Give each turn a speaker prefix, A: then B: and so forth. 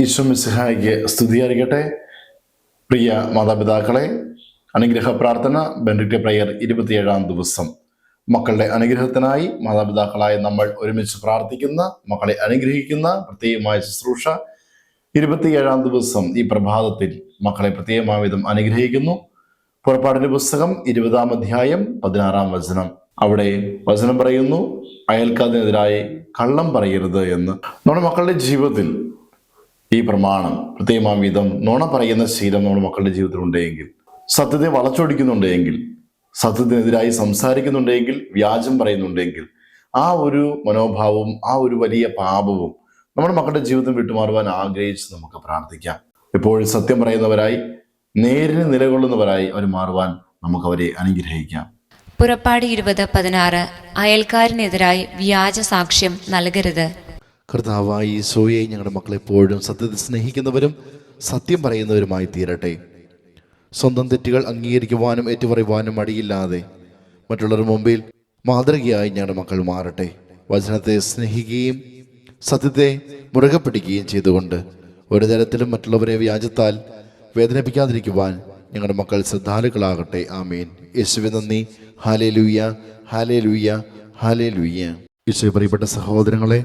A: ഈശ്വമിസിഹായിക്ക് സ്തുതിയായിരിക്കട്ടെ പ്രിയ മാതാപിതാക്കളെ അനുഗ്രഹ പ്രാർത്ഥന ബെൻഡിക്ട് പ്രയർ ഇരുപത്തിയേഴാം ദിവസം. മക്കളുടെ അനുഗ്രഹത്തിനായി മാതാപിതാക്കളായ നമ്മൾ ഒരുമിച്ച് പ്രാർത്ഥിക്കുന്ന മക്കളെ അനുഗ്രഹിക്കുന്ന പ്രത്യേകമായ ശുശ്രൂഷ ഇരുപത്തിയേഴാം ദിവസം ഈ പ്രഭാതത്തിൽ മക്കളെ പ്രത്യേകമായ വിധം അനുഗ്രഹിക്കുന്നു. പുറപ്പാടിന്റെ പുസ്തകം ഇരുപതാം അധ്യായം പതിനാറാം വചനം. അവിടെ വചനം പറയുന്നു അയൽക്കാരനെതിരായി കള്ളം പറയരുത് എന്ന്. നമ്മുടെ മക്കളുടെ ജീവിതത്തിൽ ഈ പ്രമാണം പ്രത്യേകമാം വിധം നുണ പറയുന്ന ശീലം നമ്മുടെ മക്കളുടെ ജീവിതത്തിൽ ഉണ്ടെങ്കിൽ സത്യത്തെ വളച്ചൊടിക്കുന്നുണ്ടെങ്കിൽ സത്യത്തിനെതിരായി സംസാരിക്കുന്നുണ്ടെങ്കിൽ വ്യാജം പറയുന്നുണ്ടെങ്കിൽ ആ ഒരു മനോഭാവവും ആ ഒരു വലിയ പാപവും നമ്മുടെ മക്കളുടെ ജീവിതം വിട്ടുമാറുവാൻ ആഗ്രഹിച്ച് നമുക്ക് പ്രാർത്ഥിക്കാം. എപ്പോഴും സത്യം പറയുന്നവരായി നേരിന് നിലകൊള്ളുന്നവരായി അവർ മാറുവാൻ നമുക്ക് അവരെ അനുഗ്രഹിക്കാം.
B: പുറപ്പാട് ഇരുപത് പതിനാറ് അയൽക്കാരനെതിരായി വ്യാജ സാക്ഷ്യം നൽകരുത്.
C: കർത്താവായി സോയെ ഞങ്ങളുടെ മക്കളെപ്പോഴും സത്യത്തിൽ സ്നേഹിക്കുന്നവരും സത്യം പറയുന്നവരുമായി തീരട്ടെ. സ്വന്തം തെറ്റുകൾ അംഗീകരിക്കുവാനും ഏറ്റുപറയുവാനും മടിയില്ലാതെ മറ്റുള്ളവർ മുമ്പിൽ മാതൃകയായി ഞങ്ങളുടെ മക്കൾ മാറട്ടെ. വചനത്തെ സ്നേഹിക്കുകയും സത്യത്തെ മുറുകെ പിടിക്കുകയും ചെയ്തുകൊണ്ട് ഒരു തരത്തിലും മറ്റുള്ളവരെ വ്യാജത്താൽ വേദനിപ്പിക്കാതിരിക്കുവാൻ ഞങ്ങളുടെ മക്കൾ ശ്രദ്ധാലുക്കളാകട്ടെ. ആമീൻ. യേശുവെ നന്ദി. ഹാലേ ലൂയ്യ ഹാലേ ലൂയ്യ ഹാലേ ലൂയ്യ യേശുവെ പ്രിയപ്പെട്ട സഹോദരങ്ങളെ